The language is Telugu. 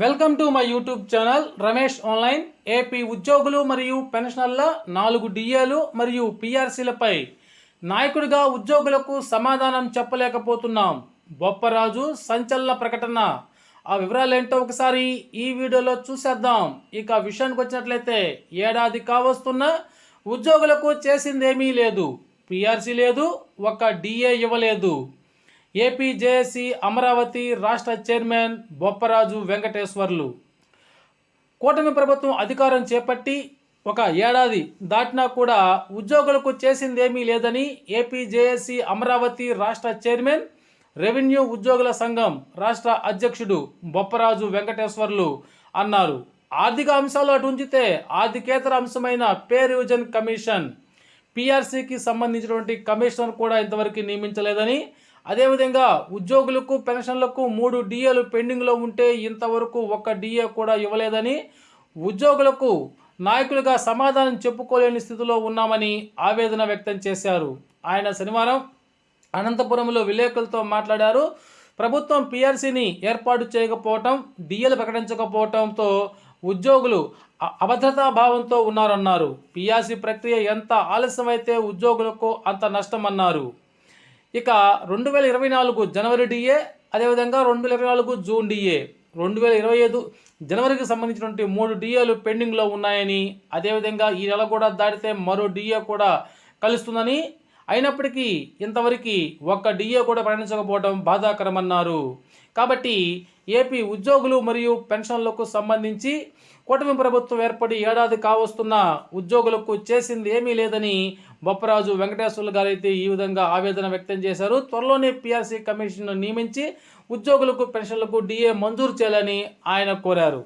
Welcome to my YouTube channel Ramesh online. AP ఉద్యోగులు మరియు పెన్షనర్ల నాలుగు డిఏలు మరియు పిఆర్సీలపై నాయకుడిగా ఉద్యోగులకు సమాధానం చెప్పలేకపోతున్నాం. బొప్పరాజు సంచలన ప్రకటన. ఆ వివరాలు ఏంటో ఒకసారి ఈ వీడియోలో చూసేద్దాం. ఇక విషయానికి వచ్చినట్లయితే ఏడాది కావస్తున్న ఉద్యోగులకు చేసిందేమీ లేదు. పిఆర్సీ లేదు ఒక డిఏ ఇవ్వలేదు. ఏపీ అమరావతి రాష్ట్ర చైర్మన్ బొప్పరాజు వెంకటేశ్వర్లు. కూటమి ప్రభుత్వం అధికారం చేపట్టి ఒక ఏడాది దాటినా కూడా ఉద్యోగులకు చేసిందేమీ లేదని ఏపీ అమరావతి రాష్ట్ర చైర్మన్ రెవెన్యూ ఉద్యోగుల సంఘం రాష్ట్ర అధ్యక్షుడు బొప్పరాజు వెంకటేశ్వర్లు అన్నారు. ఆర్థిక అంశాలు అటు ఉంచితే ఆర్థికేతర అంశమైన పే రివిజన్ కమిషన్ పిఆర్సీకి సంబంధించినటువంటి కమిషనర్ కూడా ఇంతవరకు నియమించలేదని అదేవిధంగా ఉద్యోగులకు పెన్షన్లకు మూడు డిఏలు పెండింగ్లో ఉంటే ఇంతవరకు ఒక్క డిఏ కూడా ఇవ్వలేదని ఉద్యోగులకు నాయకులుగా సమాధానం చెప్పుకోలేని స్థితిలో ఉన్నామని ఆవేదన వ్యక్తం చేశారు. ఆయన శనివారం అనంతపురంలో విలేకరులతో మాట్లాడారు. ప్రభుత్వం పిఆర్సీని ఏర్పాటు చేయకపోవటం డిఏలు ప్రకటించకపోవటంతో ఉద్యోగులు అ- అభద్రతా భావంతో ఉన్నారన్నారు. పిఆర్సీ ప్రక్రియ ఎంత ఆలస్యమైతే ఉద్యోగులకు అంత నష్టమన్నారు. ఇక రెండు వేల ఇరవై నాలుగు జనవరి డిఏ అదేవిధంగా రెండు వేల ఇరవై నాలుగు జూన్ డిఏ. రెండు వేల ఇరవై ఐదు జనవరికి సంబంధించినటువంటి మూడు డిఏలు పెండింగ్లో ఉన్నాయని అదేవిధంగా ఈ నెల కూడా దాటితే మరో డిఏ కూడా కలుస్తుందని అయినప్పటికీ ఇంతవరకు ఒక్క డిఏ కూడా ప్రకటించకపోవడం బాధాకరమన్నారు. కాబట్టి ఏపీ ఉద్యోగులు మరియు పెన్షన్లకు సంబంధించి కూటమి ప్రభుత్వం ఏర్పడి ఏడాది కావస్తున్న ఉద్యోగులకు చేసింది ఏమీ లేదని బొప్పరాజు వెంకటేశ్వర్లు గారు అయితే ఈ విధంగా ఆవేదన వ్యక్తం చేశారు. త్వరలోనే పిఆర్సీ కమిషన్ను నియమించి ఉద్యోగులకు పెన్షన్లకు డిఏ మంజూరు చేయాలని ఆయన కోరారు.